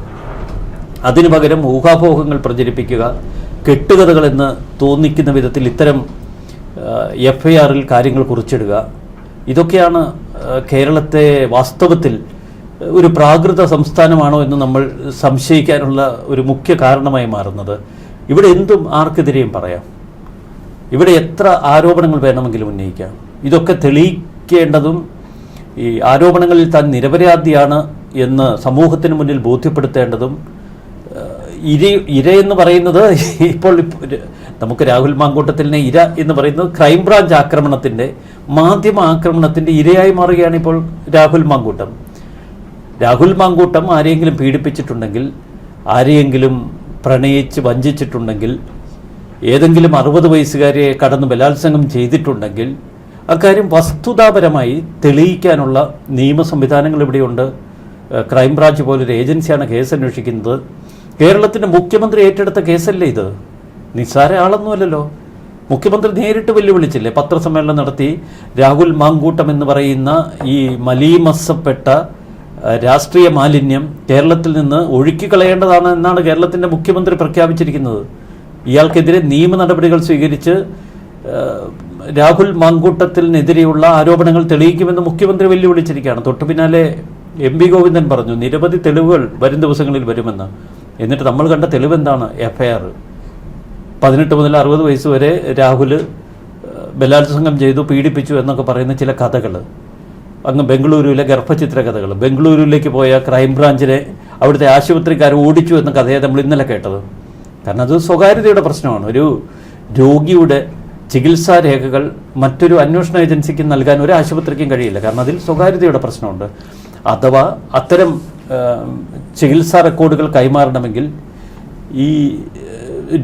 അതിനു പകരം ഊഹാപോഹങ്ങൾ പ്രചരിപ്പിക്കുക കെട്ടുകഥകൾ എന്ന് തോന്നിക്കുന്ന വിധത്തിൽ ഇത്തരം എഫ് ഐ ആറിൽ കാര്യങ്ങൾ കുറിച്ചിടുക. ഇതൊക്കെയാണ് കേരളത്തെ വാസ്തവത്തിൽ ഒരു പ്രാകൃത സംസ്ഥാനമാണോ എന്ന് നമ്മൾ സംശയിക്കാനുള്ള ഒരു മുഖ്യ കാരണമായി മാറുന്നത്. ഇവിടെ എന്തും ആർക്കെതിരെയും പറയാം. ഇവിടെ എത്ര ആരോപണങ്ങൾ വേണമെങ്കിലും ഉന്നയിക്കാം. ഇതൊക്കെ തെളിയിക്കേണ്ടതും ഈ ആരോപണങ്ങളിൽ താൻ നിരപരാധിയാണ് എന്ന് സമൂഹത്തിന് മുന്നിൽ ബോധ്യപ്പെടുത്തേണ്ടതും ഇര ഇര എന്ന് പറയുന്നത് ഇപ്പോൾ നമുക്ക് രാഹുൽ മാങ്കൂട്ടത്തിലിനെ ഇര എന്ന് പറയുന്നത് ക്രൈംബ്രാഞ്ച് ആക്രമണത്തിന്റെ മാധ്യമ ആക്രമണത്തിന്റെ ഇരയായി മാറുകയാണ് ഇപ്പോൾ രാഹുൽ മാങ്കൂട്ടം. രാഹുൽ മാങ്കൂട്ടം ആരെയെങ്കിലും പീഡിപ്പിച്ചിട്ടുണ്ടെങ്കിൽ ആരെയെങ്കിലും പ്രണയിച്ച് വഞ്ചിച്ചിട്ടുണ്ടെങ്കിൽ ഏതെങ്കിലും അറുപത് വയസ്സുകാരെ കടന്ന് ബലാത്സംഗം ചെയ്തിട്ടുണ്ടെങ്കിൽ അക്കാര്യം വസ്തുതാപരമായി തെളിയിക്കാനുള്ള നിയമ സംവിധാനങ്ങൾ ഇവിടെയുണ്ട് ക്രൈംബ്രാഞ്ച് പോലൊരു ഏജൻസിയാണ് കേസ് അന്വേഷിക്കുന്നത്. കേരളത്തിന്റെ മുഖ്യമന്ത്രി ഏറ്റെടുത്ത കേസല്ലേ ഇത്? നിസ്സാര ആളൊന്നുമല്ലല്ലോ. മുഖ്യമന്ത്രി നേരിട്ട് വെല്ലുവിളിച്ചില്ലേ? പത്രസമ്മേളനം നടത്തി രാഹുൽ മാങ്കൂട്ടം എന്ന് പറയുന്ന ഈ മലീമസപ്പെട്ട രാഷ്ട്രീയ മാലിന്യം കേരളത്തിൽ നിന്ന് ഒഴുക്കി കളയേണ്ടതാണ് എന്നാണ് കേരളത്തിന്റെ മുഖ്യമന്ത്രി പ്രഖ്യാപിച്ചിരിക്കുന്നത്. ഇയാൾക്കെതിരെ നിയമ നടപടികൾ സ്വീകരിച്ച് രാഹുൽ മാങ്കൂട്ടത്തിനെതിരെയുള്ള ആരോപണങ്ങൾ തെളിയിക്കുമെന്ന് മുഖ്യമന്ത്രി വെല്ലുവിളിച്ചിരിക്കുകയാണ്. തൊട്ടു പിന്നാലെ എം വി ഗോവിന്ദൻ പറഞ്ഞു നിരവധി തെളിവുകൾ വരും ദിവസങ്ങളിൽ വരുമെന്ന്. എന്നിട്ട് നമ്മൾ കണ്ട തെളിവ് എന്താണ് എഫ്ഐആർ? പതിനെട്ട് മുതൽ അറുപത് വയസ്സ് വരെ രാഹുൽ ബലാത്സംഗം ചെയ്തു പീഡിപ്പിച്ചു എന്നൊക്കെ പറയുന്ന ചില കഥകൾ അങ്ങ് ബംഗളൂരുവിലെ ഗർഭചിത്ര കഥകൾ ബംഗളൂരുവിലേക്ക് പോയ ക്രൈംബ്രാഞ്ചിനെ അവിടുത്തെ ആശുപത്രിക്കാർ ഓടിച്ചു എന്ന കഥയെ നമ്മൾ ഇന്നലെ കേട്ടത്. കാരണം അത് സ്വകാര്യതയുടെ പ്രശ്നമാണ്. ഒരു രോഗിയുടെ ചികിത്സാ രേഖകൾ മറ്റൊരു അന്വേഷണ ഏജൻസിക്ക് നൽകാൻ ഒരു ആശുപത്രിക്കും കഴിയില്ല. കാരണം അതിൽ സ്വകാര്യതയുടെ പ്രശ്നമുണ്ട്. അഥവാ അത്തരം ചികിത്സാ റെക്കോർഡുകൾ കൈമാറണമെങ്കിൽ ഈ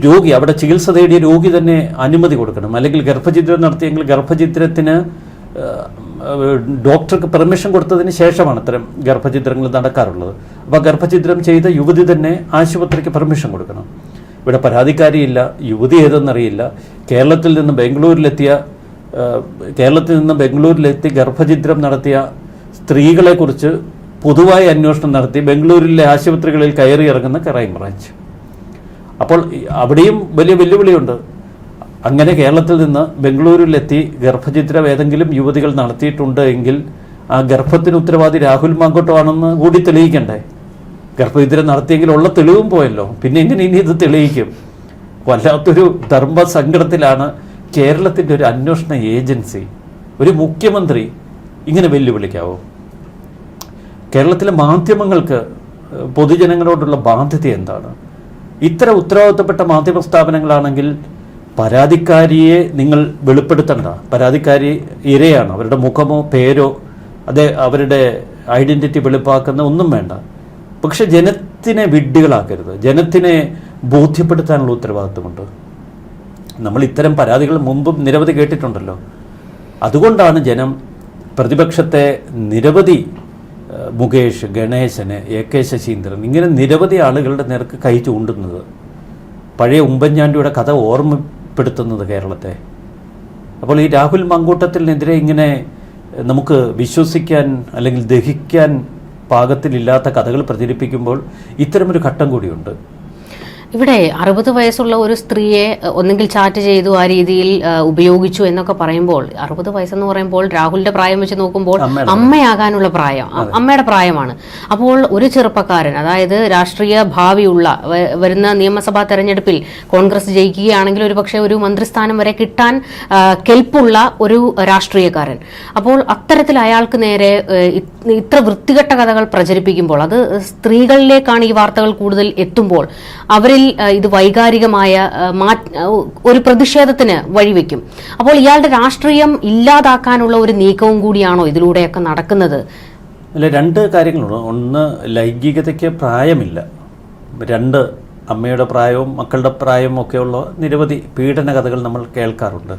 രോഗി അവിടെ ചികിത്സ തേടിയ രോഗി തന്നെ അനുമതി കൊടുക്കണം. അല്ലെങ്കിൽ ഗർഭചിത്രം നടത്തിയെങ്കിൽ ഗർഭചിത്രത്തിന് ഡോക്ടർക്ക് പെർമിഷൻ കൊടുത്തതിന് ശേഷമാണ് ഇത്തരം ഗർഭചിത്രങ്ങൾ നടക്കാറുള്ളത്. അപ്പോൾ ഗർഭചിത്രം ചെയ്ത യുവതി തന്നെ ആശുപത്രിക്ക് പെർമിഷൻ കൊടുക്കണം. ഇവിടെ പരാതിക്കാരിയില്ല യുവതി ഏതെന്നറിയില്ല. കേരളത്തിൽ നിന്ന് ബാംഗ്ലൂരിലെത്തിയ ഏഹ്, കേരളത്തിൽ നിന്ന് ബംഗളൂരിലെത്തി ഗർഭചിത്രം നടത്തിയ സ്ത്രീകളെക്കുറിച്ച് പൊതുവായ അന്വേഷണം നടത്തി ബംഗളൂരിലെ ആശുപത്രികളിൽ കയറി ഇറങ്ങുന്ന ക്രൈംബ്രാഞ്ച് അപ്പോൾ അവിടെയും വലിയ വെല്ലുവിളിയുണ്ട്. അങ്ങനെ കേരളത്തിൽ നിന്ന് ബംഗളൂരുവിലെത്തി ഗർഭചിത്രം ഏതെങ്കിലും യുവതികൾ നടത്തിയിട്ടുണ്ട് എങ്കിൽ ആ ഗർഭത്തിന് ഉത്തരവാദി രാഹുൽ മാങ്കോട്ടോ ആണെന്ന് കൂടി തെളിയിക്കണ്ടേ? ഗർഭചിത്രം നടത്തിയെങ്കിൽ ഉള്ള തെളിവും പോയല്ലോ. പിന്നെ എങ്ങനെ ഇനി ഇത് തെളിയിക്കും? വല്ലാത്തൊരു ധർമ്മ സങ്കടത്തിലാണ് കേരളത്തിന്റെ ഒരു അന്വേഷണ ഏജൻസി. ഒരു മുഖ്യമന്ത്രി ഇങ്ങനെ വെല്ലുവിളിക്കാവോ? കേരളത്തിലെ മാധ്യമങ്ങൾക്ക് പൊതുജനങ്ങളോടുള്ള ബാധ്യത എന്താണ്? ഇത്തരം ഉത്തരവാദിത്തപ്പെട്ട മാധ്യമ സ്ഥാപനങ്ങളാണെങ്കിൽ പരാതിക്കാരിയെ നിങ്ങൾ വെളിപ്പെടുത്തണ്ട പരാതിക്കാരി ഇരയാണ്. അവരുടെ മുഖമോ പേരോ അതെ അവരുടെ ഐഡന്റിറ്റി വെളിപ്പാക്കുന്ന ഒന്നും വേണ്ട. പക്ഷെ ജനത്തിനെ വിഡ്ഢികളാക്കരുത്. ജനത്തിനെ ബോധ്യപ്പെടുത്താനുള്ള ഉത്തരവാദിത്വമുണ്ട് നമ്മൾ ഇത്തരം പരാതികൾ മുമ്പും നിരവധി കേട്ടിട്ടുണ്ടല്ലോ. അതുകൊണ്ടാണ് ജനം പ്രതിപക്ഷത്തെ നിരവധി മുകേഷ് ഗണേശന് എ കെ ശശീന്ദ്രൻ ഇങ്ങനെ നിരവധി ആളുകളുടെ നേർക്ക് കൈ ചൂണ്ടുന്നത്. പഴയ ഉമ്മൻചാണ്ടിയുടെ കഥ ഓർമ്മപ്പെടുത്തുന്നത് കേരളത്തെ. അപ്പോൾ ഈ രാഹുൽ മങ്കൂട്ടത്തിനെതിരെ ഇങ്ങനെ നമുക്ക് വിശ്വസിക്കാൻ അല്ലെങ്കിൽ ദഹിക്കാൻ പാകത്തിലില്ലാത്ത കഥകൾ പ്രചരിപ്പിക്കുമ്പോൾ ഇത്തരമൊരു ഘട്ടം കൂടിയുണ്ട്. ഇവിടെ അറുപത് വയസ്സുള്ള ഒരു സ്ത്രീയെ ഒന്നെങ്കിൽ ചാറ്റ് ചെയ്തു ആ രീതിയിൽ ഉപയോഗിച്ചു എന്നൊക്കെ പറയുമ്പോൾ അറുപത് വയസ്സെന്ന് പറയുമ്പോൾ രാഹുലിന്റെ പ്രായം വെച്ച് നോക്കുമ്പോൾ അമ്മയാകാനുള്ള പ്രായം അമ്മയുടെ പ്രായമാണ്. അപ്പോൾ ഒരു ചെറുപ്പക്കാരൻ അതായത് രാഷ്ട്രീയ ഭാവിയുള്ള വരുന്ന നിയമസഭാ തെരഞ്ഞെടുപ്പിൽ കോൺഗ്രസ് ജയിക്കുകയാണെങ്കിൽ ഒരു പക്ഷേ ഒരു മന്ത്രിസ്ഥാനം വരെ കിട്ടാൻ കെൽപ്പുള്ള ഒരു രാഷ്ട്രീയക്കാരൻ. അപ്പോൾ അത്തരത്തിൽ അയാൾക്ക് നേരെ ഇത്ര വൃത്തികെട്ട കഥകൾ പ്രചരിപ്പിക്കുമ്പോൾ അത് സ്ത്രീകളിലേക്കാണ് ഈ വാർത്തകൾ കൂടുതൽ എത്തുമ്പോൾ അവരിൽ ഇത് വൈകാരികമായ ഒരു പ്രതിഷേധത്തിന് വഴിവെക്കും. അപ്പോൾ ഇയാളുടെ രാഷ്ട്രീയം ഇല്ലാതാക്കാനുള്ള ഒരു നീക്കവും കൂടിയാണോ ഇതിലൂടെയൊക്കെ നടക്കുന്നത്? അല്ല രണ്ട് കാര്യങ്ങളുണ്ട്. ഒന്ന് ലൈംഗികതയ്ക്ക് പ്രായമില്ല. രണ്ട് അമ്മയുടെ പ്രായവും മക്കളുടെ പ്രായവും ഒക്കെയുള്ള നിരവധി പീഡന കഥകൾ നമ്മൾ കേൾക്കാറുണ്ട്.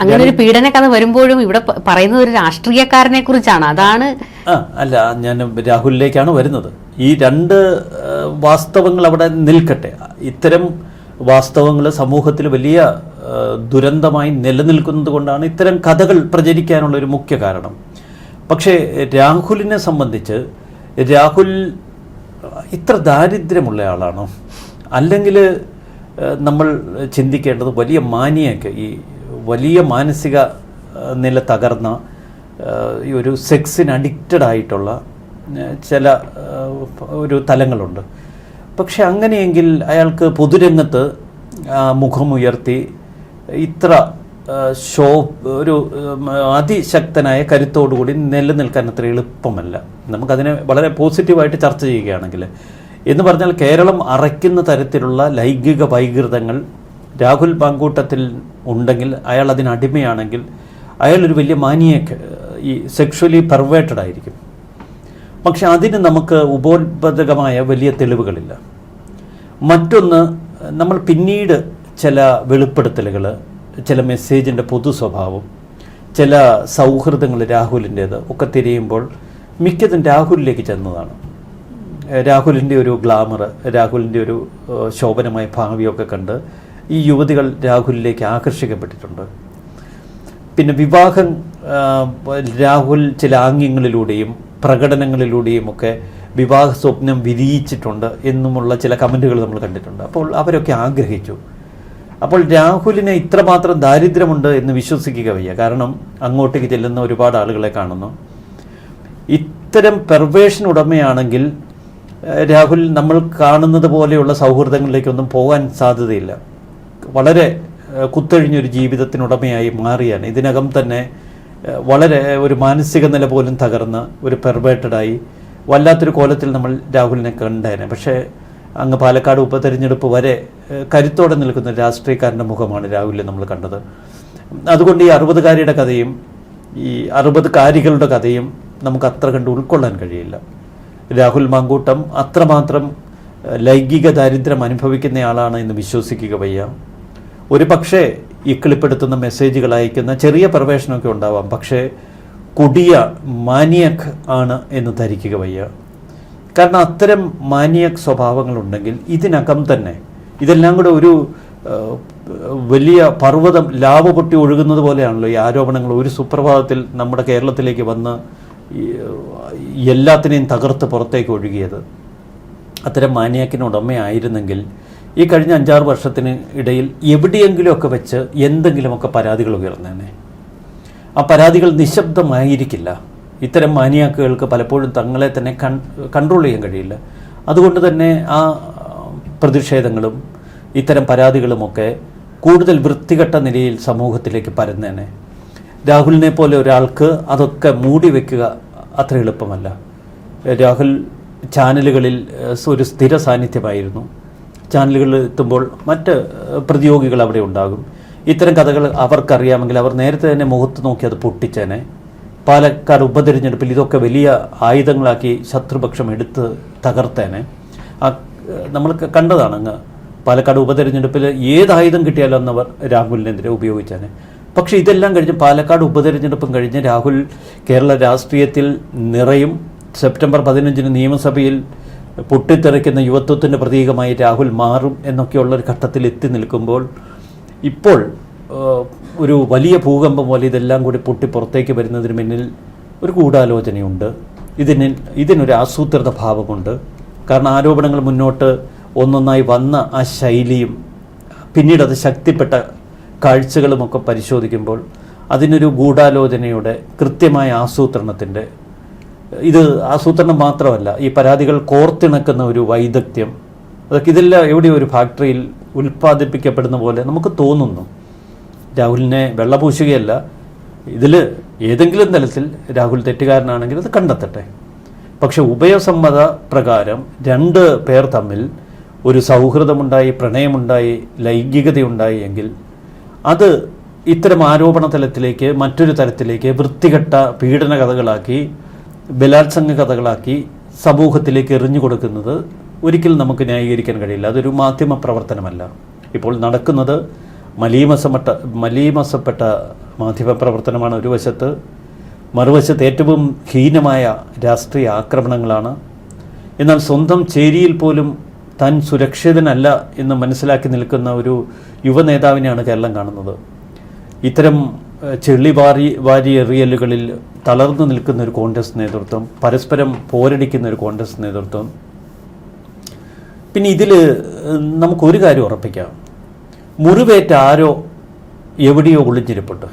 അങ്ങനെ ഒരു പീഡന കഥ വരുമ്പോഴും ഇവിടെ പറയുന്നത് ഒരു രാഷ്ട്രീയക്കാരനെ കുറിച്ചാണ്. അതാണ് ആ അല്ല ഞാൻ രാഹുലിലേക്കാണ് വരുന്നത്. ഈ രണ്ട് വാസ്തവങ്ങൾ അവിടെ നിൽക്കട്ടെ. ഇത്തരം വാസ്തവങ്ങൾ സമൂഹത്തിൽ വലിയ ദുരന്തമായി നിലനിൽക്കുന്നത് കൊണ്ടാണ് ഇത്തരം കഥകൾ പ്രചരിക്കാനുള്ള ഒരു മുഖ്യ കാരണം. പക്ഷേ രാഹുലിനെ സംബന്ധിച്ച് രാഹുൽ ഇത്ര ദാരിദ്ര്യമുള്ള ആളാണോ? അല്ലെങ്കിൽ നമ്മൾ ചിന്തിക്കേണ്ടത് വലിയ മാനിയൊക്കെ ഈ വലിയ മാനസിക നില തകർന്ന ഈ ഒരു സെക്സിന് അഡിക്റ്റഡ് ആയിട്ടുള്ള ചില ഒരു തലങ്ങളുണ്ട്. പക്ഷെ അങ്ങനെയെങ്കിൽ അയാൾക്ക് പൊതുരംഗത്ത് മുഖമുയർത്തി ഇത്ര ഷോ ഒരു അതിശക്തനായ കരുത്തോടുകൂടി നിലനിൽക്കാൻ അത്ര എളുപ്പമല്ല. നമുക്കതിനെ വളരെ പോസിറ്റീവായിട്ട് ചർച്ച ചെയ്യുകയാണെങ്കിൽ. എന്ന് പറഞ്ഞാൽ കേരളം അറയ്ക്കുന്ന തരത്തിലുള്ള ലൈംഗിക വൈകൃതങ്ങൾ രാഹുൽ പാങ്കൂട്ടത്തിൽ ഉണ്ടെങ്കിൽ അയാൾ അതിനടിമയാണെങ്കിൽ അയാൾ ഒരു വലിയ മാനിയെ ഈ സെക്ഷുവലി പെർവേറ്റഡ് ആയിരിക്കും. പക്ഷെ അതിന് നമുക്ക് ഉപോത്പാദകമായ വലിയ തെളിവുകളില്ല. മറ്റൊന്ന് നമ്മൾ പിന്നീട് ചില വെളിപ്പെടുത്തലുകൾ ചില മെസ്സേജിന്റെ പൊതു സ്വഭാവം ചില സൗഹൃദങ്ങൾ രാഹുലിന്റേത് ഒക്കെ തിരിയുമ്പോൾ മിക്കതും രാഹുലിലേക്ക് ചെന്നതാണ്. രാഹുലിന്റെ ഒരു ഗ്ലാമർ രാഹുലിന്റെ ഒരു ശോഭനമായ ഭാവിയൊക്കെ കണ്ട് ഈ യുവതികൾ രാഹുലിലേക്ക് ആകർഷിക്കപ്പെട്ടിട്ടുണ്ട്. പിന്നെ വിവാഹം രാഹുൽ ചില ആംഗ്യങ്ങളിലൂടെയും പ്രകടനങ്ങളിലൂടെയും ഒക്കെ വിവാഹ സ്വപ്നം വിരിയിച്ചിട്ടുണ്ട് എന്നുമുള്ള ചില കമന്റുകൾ നമ്മൾ കണ്ടിട്ടുണ്ട്. അപ്പോൾ അവരൊക്കെ ആഗ്രഹിച്ചു. അപ്പോൾ രാഹുലിന് ഇത്രമാത്രം ദാരിദ്ര്യമുണ്ട് എന്ന് വിശ്വസിക്കുക വയ്യ. കാരണം അങ്ങോട്ടേക്ക് ചെല്ലുന്ന ഒരുപാട് ആളുകളെ കാണുന്നു. ഇത്തരം പെർവേഷൻ ഉടമയാണെങ്കിൽ രാഹുൽ നമ്മൾ കാണുന്നത് പോലെയുള്ള സൗഹൃദങ്ങളിലേക്കൊന്നും പോകാൻ സാധ്യതയില്ല. വളരെ കുത്തഴിഞ്ഞൊരു ജീവിതത്തിനുടമയായി മാറിയാണ്. ഇതിനകം തന്നെ വളരെ ഒരു മാനസിക നില പോലും തകർന്ന് ഒരു പെർവേറ്റഡായി വല്ലാത്തൊരു കോലത്തിൽ നമ്മൾ രാഹുലിനെ കണ്ടേനെ. പക്ഷേ അങ്ങ് പാലക്കാട് ഉപതെരഞ്ഞെടുപ്പ് വരെ കരുത്തോടെ നിൽക്കുന്ന രാഷ്ട്രീയക്കാരന്റെ മുഖമാണ് രാഹുലിനെ നമ്മൾ കണ്ടത്. അതുകൊണ്ട് ഈ അറുപതുകാരിയുടെ കഥയും ഈ അറുപതുകാരികളുടെ കഥയും നമുക്ക് അത്ര കണ്ട് ഉൾക്കൊള്ളാൻ കഴിയില്ല. രാഹുൽ മാങ്കൂട്ടം അത്രമാത്രം ലൈംഗിക ദാരിദ്ര്യം അനുഭവിക്കുന്നയാളാണ് എന്ന് വിശ്വസിക്കുക വയ്യ. ഒരു പക്ഷേ ഈ ക്ലിപ്പെടുത്തുന്ന മെസ്സേജുകൾ അയക്കുന്ന ചെറിയ പ്രവേശനമൊക്കെ ഉണ്ടാവാം. പക്ഷേ കുടിയ മാനിയക് ആണ് എന്ന് ധരിക്കുക വയ്യ. കാരണം അത്തരം മാനിയക് സ്വഭാവങ്ങളുണ്ടെങ്കിൽ ഇതിനകം തന്നെ ഇതെല്ലാം കൂടെ ഒരു വലിയ പർവതം ലാവ് പൊട്ടി ഒഴുകുന്നത് പോലെയാണല്ലോ ഈ ആരോപണങ്ങൾ. ഒരു സുപ്രഭാതത്തിൽ നമ്മുടെ കേരളത്തിലേക്ക് വന്ന് എല്ലാത്തിനെയും തകർത്ത് പുറത്തേക്ക് ഒഴുകിയത്. അത്തരം മാനിയാക്കിന് ഉടമയായിരുന്നെങ്കിൽ ഈ കഴിഞ്ഞ അഞ്ചാറ് വർഷത്തിന് ഇടയിൽ എവിടെയെങ്കിലുമൊക്കെ വെച്ച് എന്തെങ്കിലുമൊക്കെ പരാതികൾ ഉയർന്നേനെ. ആ പരാതികൾ നിശബ്ദമായിരിക്കില്ല. ഇത്തരം മാനിയാക്കുകൾക്ക് പലപ്പോഴും തങ്ങളെ തന്നെ കൺ കൺട്രോൾ ചെയ്യാൻ കഴിയില്ല. അതുകൊണ്ട് തന്നെ ആ പ്രതിഷേധങ്ങളും ഇത്തരം പരാതികളുമൊക്കെ കൂടുതൽ വൃത്തികെട്ട നിലയിൽ സമൂഹത്തിലേക്ക് പരന്നേനെ. രാഹുലിനെ പോലെ ഒരാൾക്ക് അതൊക്കെ മൂടി വയ്ക്കുക അത്ര എളുപ്പമല്ല. രാഹുൽ ചാനലുകളിൽ ഒരു സ്ഥിര സാന്നിധ്യമായിരുന്നു. ചാനലുകളിൽ എത്തുമ്പോൾ മറ്റ് പ്രതിയോഗികൾ അവിടെ ഉണ്ടാകും. ഇത്തരം കഥകൾ അവർക്കറിയാമെങ്കിൽ അവർ നേരത്തെ തന്നെ മുഖത്ത് നോക്കി അത് പൊട്ടിച്ചേനെ. പാലക്കാട് ഉപതെരഞ്ഞെടുപ്പിൽ ഇതൊക്കെ വലിയ ആയുധങ്ങളാക്കി ശത്രുപക്ഷം എടുത്ത് തകർത്തേനെ. ആ നമ്മൾ കണ്ടതാണ് അങ്ങ് പാലക്കാട് ഉപതെരഞ്ഞെടുപ്പിൽ ഏത് ആയുധം കിട്ടിയാലും അന്നവർ രാഹുലിനെതിരെ ഉപയോഗിച്ചേനെ. പക്ഷേ ഇതെല്ലാം കഴിഞ്ഞ് പാലക്കാട് ഉപതെരഞ്ഞെടുപ്പും കഴിഞ്ഞ് രാഹുൽ കേരള രാഷ്ട്രീയത്തിൽ നിറയും. സെപ്റ്റംബർ പതിനഞ്ചിന് നിയമസഭയിൽ പൊട്ടിത്തെറിക്കുന്ന യുവത്വത്തിന്റെ പ്രതീകമായി രാഹുൽ മാറും എന്നൊക്കെയുള്ള ഒരു ഘട്ടത്തിൽ എത്തി നിൽക്കുമ്പോൾ ഇപ്പോൾ ഒരു വലിയ ഭൂകമ്പം പോലെ ഇതെല്ലാം കൂടി പൊട്ടി പുറത്തേക്ക് വരുന്നതിന് മുന്നിൽ ഒരു ഗൂഢാലോചനയുണ്ട്. ഇതിന് ഇതിനൊരു ആസൂത്രിത ഭാവമുണ്ട്. കാരണം ആരോപണങ്ങൾ മുന്നോട്ട് ഒന്നൊന്നായി വന്ന ആ ശൈലിയും പിന്നീട് അത് ശക്തിപ്പെട്ട കാഴ്ചകളുമൊക്കെ പരിശോധിക്കുമ്പോൾ അതിനൊരു ഗൂഢാലോചനയുടെ കൃത്യമായ ആസൂത്രണത്തിന്റെ ഇത് ആസൂത്രണം മാത്രമല്ല ഈ പരാതികൾ കോർത്തിണക്കുന്ന ഒരു വൈദഗ്ധ്യം അതൊക്കെ ഇതെല്ലാം എവിടെയോ ഒരു ഫാക്ടറിയിൽ ഉൽപ്പാദിപ്പിക്കപ്പെടുന്ന പോലെ നമുക്ക് തോന്നുന്നു. രാഹുലിനെ വെള്ളപൂശുകയല്ല ഇതിൽ ഏതെങ്കിലും തലത്തിൽ രാഹുൽ തെറ്റുകാരനാണെങ്കിൽ അത് കണ്ടെത്തട്ടെ. പക്ഷെ ഉഭയസമ്മത പ്രകാരം രണ്ട് പേർ തമ്മിൽ ഒരു സൗഹൃദമുണ്ടായി പ്രണയമുണ്ടായി ലൈംഗികതയുണ്ടായി എങ്കിൽ അത് ഇത്തരം ആരോപണ തലത്തിലേക്ക് മറ്റൊരു തലത്തിലേക്ക് വൃത്തികെട്ട പീഡന കഥകളാക്കി ബലാത്സംഗ കഥകളാക്കി സമൂഹത്തിലേക്ക് എറിഞ്ഞു കൊടുക്കുന്നത് ഒരിക്കലും നമുക്ക് ന്യായീകരിക്കാൻ കഴിയില്ല. അതൊരു മാധ്യമ പ്രവർത്തനമല്ല ഇപ്പോൾ നടക്കുന്നത് മലീമസപ്പെട്ട മലീമസപ്പെട്ട മാധ്യമ പ്രവർത്തനമാണ് ഒരു വശത്ത്. മറുവശത്ത് ഏറ്റവും ഹീനമായ രാഷ്ട്രീയ ആക്രമണങ്ങളാണ്. എന്നാൽ സ്വന്തം ചേരിയിൽ പോലും താൻ സുരക്ഷിതനല്ല എന്ന് മനസ്സിലാക്കി നിൽക്കുന്ന ഒരു യുവ നേതാവിനെയാണ് കേരളം കാണുന്നത്. ഇത്തരം ഏഹ്, ചെളി വാരി വാരി എറിയലുകളിൽ തളർന്നു നിൽക്കുന്ന ഒരു കോൺഗ്രസ് നേതൃത്വം പരസ്പരം പോരടിക്കുന്ന ഒരു കോൺഗ്രസ് നേതൃത്വം. പിന്നെ ഇതിൽ നമുക്കൊരു കാര്യം ഉറപ്പിക്കാം. മുറിവേറ്റ ആരോ എവിടെയോ ഒളിഞ്ഞിരിപ്പുണ്ട്.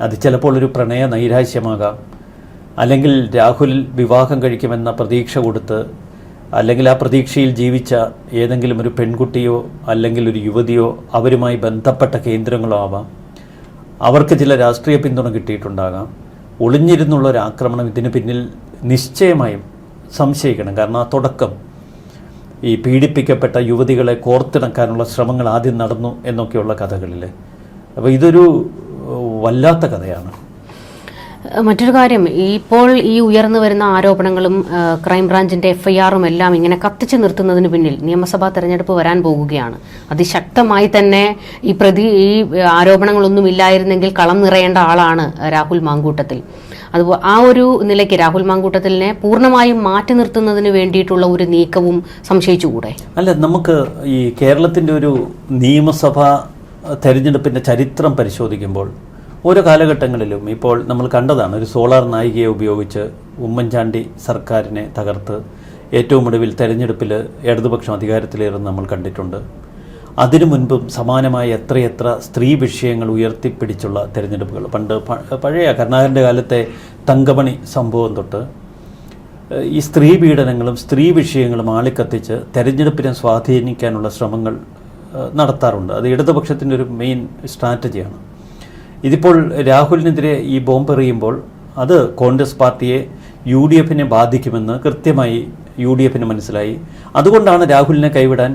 അത് ചിലപ്പോൾ ഒരു പ്രണയ നൈരാശ്യമാകാം. അല്ലെങ്കിൽ രാഹുൽ വിവാഹം കഴിക്കുമെന്ന പ്രതീക്ഷ കൊടുത്ത് അല്ലെങ്കിൽ ആ പ്രതീക്ഷയിൽ ജീവിച്ച ഏതെങ്കിലും ഒരു പെൺകുട്ടിയോ അല്ലെങ്കിൽ ഒരു യുവതിയോ അവരുമായി ബന്ധപ്പെട്ട കേന്ദ്രങ്ങളോ ആവാം. അവർക്ക് ചില രാഷ്ട്രീയ പിന്തുണ കിട്ടിയിട്ടുണ്ടാകാം. ഒളിഞ്ഞിരുന്നുള്ള ഒരു ആക്രമണം ഇതിന് പിന്നിൽ നിശ്ചയമായും സംശയിക്കണം. കാരണം ആ തുടക്കം ഈ പീഡിപ്പിക്കപ്പെട്ട യുവതികളെ കോർത്തിണക്കാനുള്ള ശ്രമങ്ങൾ ആദ്യം നടന്നു എന്നൊക്കെയുള്ള കഥകളിൽ അപ്പോൾ ഇതൊരു വല്ലാത്ത കഥയാണ്. മറ്റൊരു കാര്യം ഇപ്പോൾ ഈ ഉയർന്നു വരുന്ന ആരോപണങ്ങളും ക്രൈംബ്രാഞ്ചിന്റെ എഫ്ഐആറും എല്ലാം ഇങ്ങനെ കത്തിച്ചു നിർത്തുന്നതിന് പിന്നിൽ നിയമസഭാ തെരഞ്ഞെടുപ്പ് വരാൻ പോകുകയാണ്. അതിശക്തമായി തന്നെ ഈ പ്രതി ഈ ആരോപണങ്ങളൊന്നും ഇല്ലായിരുന്നെങ്കിൽ കളം നിറയേണ്ട ആളാണ് രാഹുൽ മാങ്കൂട്ടത്തിൽ. അത് ആ ഒരു നിലയ്ക്ക് രാഹുൽ മാങ്കൂട്ടത്തിലിനെ പൂർണമായും മാറ്റി നിർത്തുന്നതിന് വേണ്ടിയിട്ടുള്ള ഒരു നീക്കവും സംശയിച്ചുകൂടെ? അല്ല നമുക്ക് ഈ കേരളത്തിന്റെ ഒരു നിയമസഭാ തെരഞ്ഞെടുപ്പിന്റെ ചരിത്രം പരിശോധിക്കുമ്പോൾ ഓരോ കാലഘട്ടങ്ങളിലും ഇപ്പോൾ നമ്മൾ കണ്ടതാണ് ഒരു സോളാർ നായികയെ ഉപയോഗിച്ച് ഉമ്മൻചാണ്ടി സർക്കാരിനെ തകർത്ത് ഏറ്റവും ഒടുവിൽ തെരഞ്ഞെടുപ്പിൽ ഇടതുപക്ഷം അധികാരത്തിലേറുന്ന നമ്മൾ കണ്ടിട്ടുണ്ട്. അതിനു മുൻപും സമാനമായ എത്രയെത്ര സ്ത്രീ വിഷയങ്ങൾ ഉയർത്തിപ്പിടിച്ചുള്ള തെരഞ്ഞെടുപ്പുകൾ. പണ്ട് പഴയ കരുണാകരന്റെ കാലത്തെ തങ്കമണി സംഭവം തൊട്ട് ഈ സ്ത്രീ പീഡനങ്ങളും സ്ത്രീ വിഷയങ്ങളും ആളിക്കത്തിച്ച് തെരഞ്ഞെടുപ്പിനെ സ്വാധീനിക്കാനുള്ള ശ്രമങ്ങൾ നടത്താറുണ്ട്. അത് ഇടതുപക്ഷത്തിന്റെ ഒരു മെയിൻ സ്ട്രാറ്റജിയാണ്. ഇതിപ്പോൾ രാഹുലിനെതിരെ ഈ ബോംബ് എറിയുമ്പോൾ അത് കോൺഗ്രസ് പാർട്ടിയെ യു ഡി എഫിനെ ബാധിക്കുമെന്ന് കൃത്യമായി യു ഡി എഫിന് മനസ്സിലായി. അതുകൊണ്ടാണ് രാഹുലിനെ കൈവിടാൻ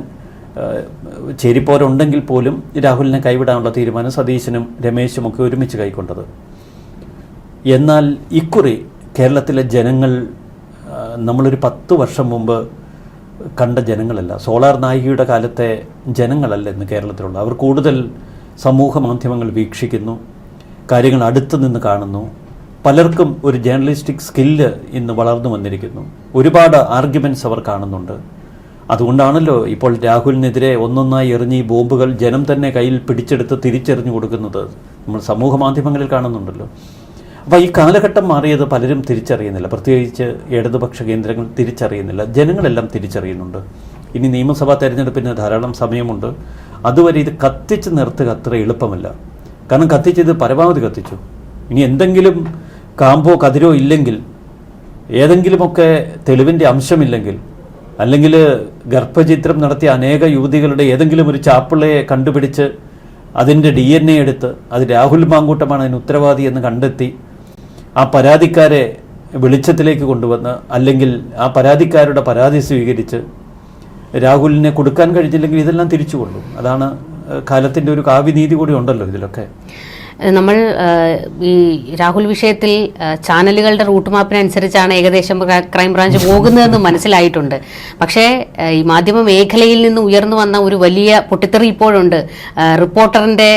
ചേരിപ്പോരുണ്ടെങ്കിൽ പോലും രാഹുലിനെ കൈവിടാനുള്ള തീരുമാനം സതീശനും രമേശും ഒക്കെ ഒരുമിച്ച് കൈക്കൊണ്ടത്. എന്നാൽ ഇക്കുറി കേരളത്തിലെ ജനങ്ങൾ നമ്മളൊരു പത്ത് വർഷം മുമ്പ് കണ്ട ജനങ്ങളല്ല സോളാർ നായികയുടെ കാലത്തെ ജനങ്ങളല്ല ഇന്ന് കേരളത്തിലുള്ള അവർ കൂടുതൽ സമൂഹ മാധ്യമങ്ങൾ വീക്ഷിക്കുന്നു. കാര്യങ്ങൾ അടുത്തു നിന്ന് കാണുന്നു. പലർക്കും ഒരു ജേർണലിസ്റ്റിക് സ്കില്ല് ഇന്ന് വളർന്നു വന്നിരിക്കുന്നു. ഒരുപാട് ആർഗ്യുമെന്റ്സ് അവർ കാണുന്നുണ്ട്. അതുകൊണ്ടാണല്ലോ ഇപ്പോൾ രാഹുലിനെതിരെ ഒന്നൊന്നായി എറിഞ്ഞ് ഈ ബോംബുകൾ ജനം തന്നെ കയ്യിൽ പിടിച്ചെടുത്ത് തിരിച്ചെറിഞ്ഞു കൊടുക്കുന്നത്. നമ്മൾ സമൂഹ മാധ്യമങ്ങളിൽ കാണുന്നുണ്ടല്ലോ. അപ്പോൾ ഈ കാലഘട്ടം മാറിയത് പലരും തിരിച്ചറിയുന്നില്ല. പ്രത്യേകിച്ച് ഇടതുപക്ഷ കേന്ദ്രങ്ങൾ തിരിച്ചറിയുന്നില്ല. ജനങ്ങളെല്ലാം തിരിച്ചറിയുന്നുണ്ട്. ഇനി നിയമസഭാ തെരഞ്ഞെടുപ്പിന് ധാരാളം സമയമുണ്ട്. അതുവരെ ഇത് കത്തിച്ച് നിർത്തുക അത്ര എളുപ്പമല്ല. കാരണം കത്തിച്ചത് പരമാവധി കത്തിച്ചു. ഇനി എന്തെങ്കിലും കാമ്പോ കതിരോ ഇല്ലെങ്കിൽ ഏതെങ്കിലുമൊക്കെ തെളിവിന്റെ അംശമില്ലെങ്കിൽ അല്ലെങ്കിൽ ഗർഭചിത്രം നടത്തിയ അനേക യുവതികളുടെ ഏതെങ്കിലും ഒരു ചാപ്പിള്ളയെ കണ്ടുപിടിച്ച് അതിന്റെ ഡി എൻ എ എടുത്ത് അത് രാഹുൽ മാങ്കൂട്ടമാണ് അതിന് ഉത്തരവാദി എന്ന് കണ്ടെത്തി ആ പരാതിക്കാരെ വെളിച്ചത്തിലേക്ക് കൊണ്ടുവന്ന് അല്ലെങ്കിൽ ആ പരാതിക്കാരുടെ പരാതി സ്വീകരിച്ച് രാഹുലിനെ കൊടുക്കാൻ കഴിഞ്ഞില്ലെങ്കിൽ ഇതെല്ലാം തിരിച്ചു കൊള്ളും അതാണ് കാലത്തിന്റെ ഒരു കാവ്യനീതി കൂടി ഉണ്ടല്ലോ ഇതിലൊക്കെ. നമ്മൾ ഈ രാഹുൽ വിഷയത്തിൽ ചാനലുകളുടെ റൂട്ട് മാപ്പിനനുസരിച്ചാണ് ഏകദേശം ക്രൈം ക്രൈംബ്രാഞ്ച് പോകുന്നതെന്ന് മനസ്സിലായിട്ടുണ്ട്. പക്ഷേ ഈ മാധ്യമ മേഖലയിൽ നിന്ന് ഉയർന്നു വന്ന ഒരു വലിയ പൊട്ടിത്തെറി ഇപ്പോഴുണ്ട്. റിപ്പോർട്ടറിന്റെ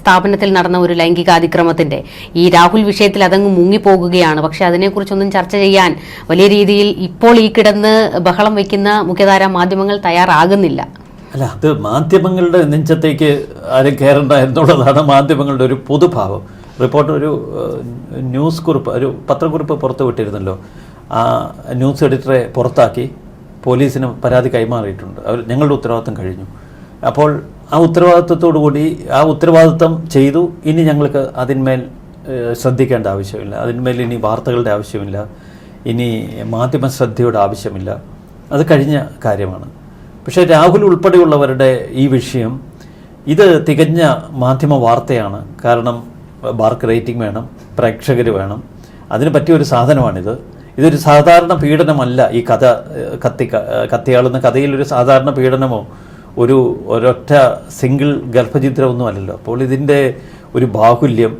സ്ഥാപനത്തിൽ നടന്ന ഒരു ലൈംഗികാതിക്രമത്തിന്റെ ഈ രാഹുൽ വിഷയത്തിൽ അതങ്ങ് മുങ്ങിപ്പോകുകയാണ്. പക്ഷേ അതിനെക്കുറിച്ചൊന്നും ചർച്ച ചെയ്യാൻ വലിയ രീതിയിൽ ഇപ്പോൾ ഈ കിടന്ന് ബഹളം വയ്ക്കുന്ന മുഖ്യധാരാ മാധ്യമങ്ങൾ തയ്യാറാകുന്നില്ല. അല്ല. അത് മാധ്യമങ്ങളുടെ നെഞ്ചത്തേക്ക് ആരും കയറണ്ട എന്നുള്ളതാണ് മാധ്യമങ്ങളുടെ ഒരു പൊതുഭാവം. റിപ്പോർട്ടർ ഒരു ന്യൂസ് കുറിപ്പ് ഒരു പത്രക്കുറിപ്പ് പുറത്തു വിട്ടിരുന്നല്ലോ. ആ ന്യൂസ് എഡിറ്ററെ പുറത്താക്കി പോലീസിന് പരാതി കൈമാറിയിട്ടുണ്ട്. അവർ ഞങ്ങളുടെ ഉത്തരവാദിത്തം കഴിഞ്ഞു. അപ്പോൾ ആ ഉത്തരവാദിത്വത്തോടു കൂടി ആ ഉത്തരവാദിത്തം ചെയ്തു. ഇനി ഞങ്ങൾക്ക് അതിന്മേൽ ശ്രദ്ധിക്കേണ്ട ആവശ്യമില്ല. അതിന്മേൽ ഇനി വാർത്തകളുടെ ആവശ്യമില്ല. ഇനി മാധ്യമ ശ്രദ്ധയുടെ ആവശ്യമില്ല. അത് കഴിഞ്ഞ കാര്യമാണ്. പക്ഷേ രാഹുൽ ഉൾപ്പെടെയുള്ളവരുടെ ഈ വിഷയം ഇത് തികഞ്ഞ മാധ്യമ വാർത്തയാണ്. കാരണം ബാർക്ക് റേറ്റിംഗ് വേണം പ്രേക്ഷകർ വേണം. അതിന് പറ്റിയ ഒരു സാധനമാണിത്. ഇതൊരു സാധാരണ പീഡനമല്ല ഈ കഥ കത്തി കത്തിയാളുന്ന കഥയിൽ ഒരു സാധാരണ പീഡനമോ ഒരു ഒരൊറ്റ സിംഗിൾ ഗർഭചിത്രമൊന്നും അല്ലല്ലോ. അപ്പോൾ ഇതിന്റെ ഒരു ബാഹുല്യം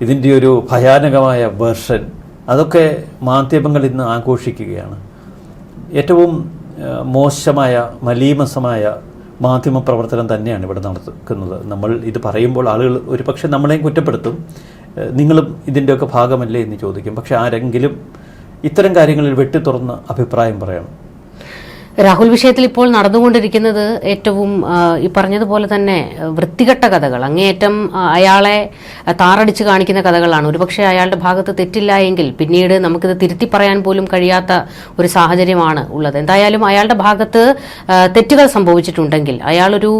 ഇതിന്റെ ഒരു ഭയാനകമായ വേർഷൻ അതൊക്കെ മാധ്യമങ്ങൾ ഇന്ന് ആഘോഷിക്കുകയാണ്. ഏറ്റവും മോശമായ മലീമസമായ മാധ്യമ പ്രവർത്തനം തന്നെയാണ് ഇവിടെ നടക്കുന്നത്. നമ്മൾ ഇത് പറയുമ്പോൾ ആളുകൾ ഒരു പക്ഷേ നമ്മളെയും കുറ്റപ്പെടുത്തും. നിങ്ങളും ഇതിന്റെയൊക്കെ ഭാഗമല്ലേ എന്ന് ചോദിക്കും. പക്ഷേ ആരെങ്കിലും ഇത്തരം കാര്യങ്ങളിൽ വെട്ടി തുറന്ന് അഭിപ്രായം പറയണം. രാഹുൽ വിഷയത്തിൽ ഇപ്പോൾ നടന്നുകൊണ്ടിരിക്കുന്നത് ഏറ്റവും ഈ പറഞ്ഞതുപോലെ തന്നെ വൃത്തികെട്ട കഥകൾ. അങ്ങേയറ്റം അയാളെ താറടിച്ച് കാണിക്കുന്ന കഥകളാണ്. ഒരുപക്ഷെ അയാളുടെ ഭാഗത്ത് തെറ്റില്ല എങ്കിൽ പിന്നീട് നമുക്കിത് തിരുത്തി പറയാൻ പോലും കഴിയാത്ത ഒരു സാഹചര്യമാണ് ഉള്ളത്. എന്തായാലും അയാളുടെ ഭാഗത്ത് തെറ്റുകൾ സംഭവിച്ചിട്ടുണ്ടെങ്കിൽ അയാളൊരു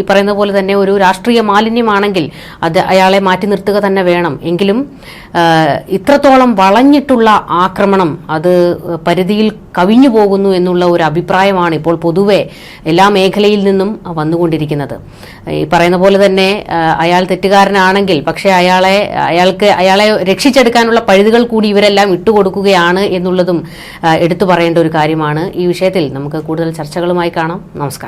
ഈ പറയുന്ന പോലെ തന്നെ ഒരു രാഷ്ട്രീയ മാലിന്യമാണെങ്കിൽ അത് അയാളെ മാറ്റി നിർത്തുക തന്നെ വേണം. എങ്കിലും ഇത്രത്തോളം വളഞ്ഞിട്ടുള്ള ആക്രമണം അത് പരിധിയിൽ കവിഞ്ഞു പോകുന്നു എന്നുള്ള ഒരു അഭിപ്രായമാണ് ഇപ്പോൾ പൊതുവെ എല്ലാ മേഖലയിൽ നിന്നും വന്നുകൊണ്ടിരിക്കുന്നത്. ഈ പറയുന്ന പോലെ തന്നെ അയാൾ തെറ്റുകാരനാണെങ്കിൽ പക്ഷേ അയാളെ അയാൾക്ക് അയാളെ രക്ഷിച്ചെടുക്കാനുള്ള പഴുതുകൾ കൂടി ഇവരെല്ലാം ഇട്ടുകൊടുക്കുകയാണ് എന്നുള്ളതും എടുത്തു പറയേണ്ട ഒരു കാര്യമാണ് ഈ വിഷയത്തിൽ. നമുക്ക് കൂടുതൽ ചർച്ചകളുമായി കാണാം. നമസ്കാരം.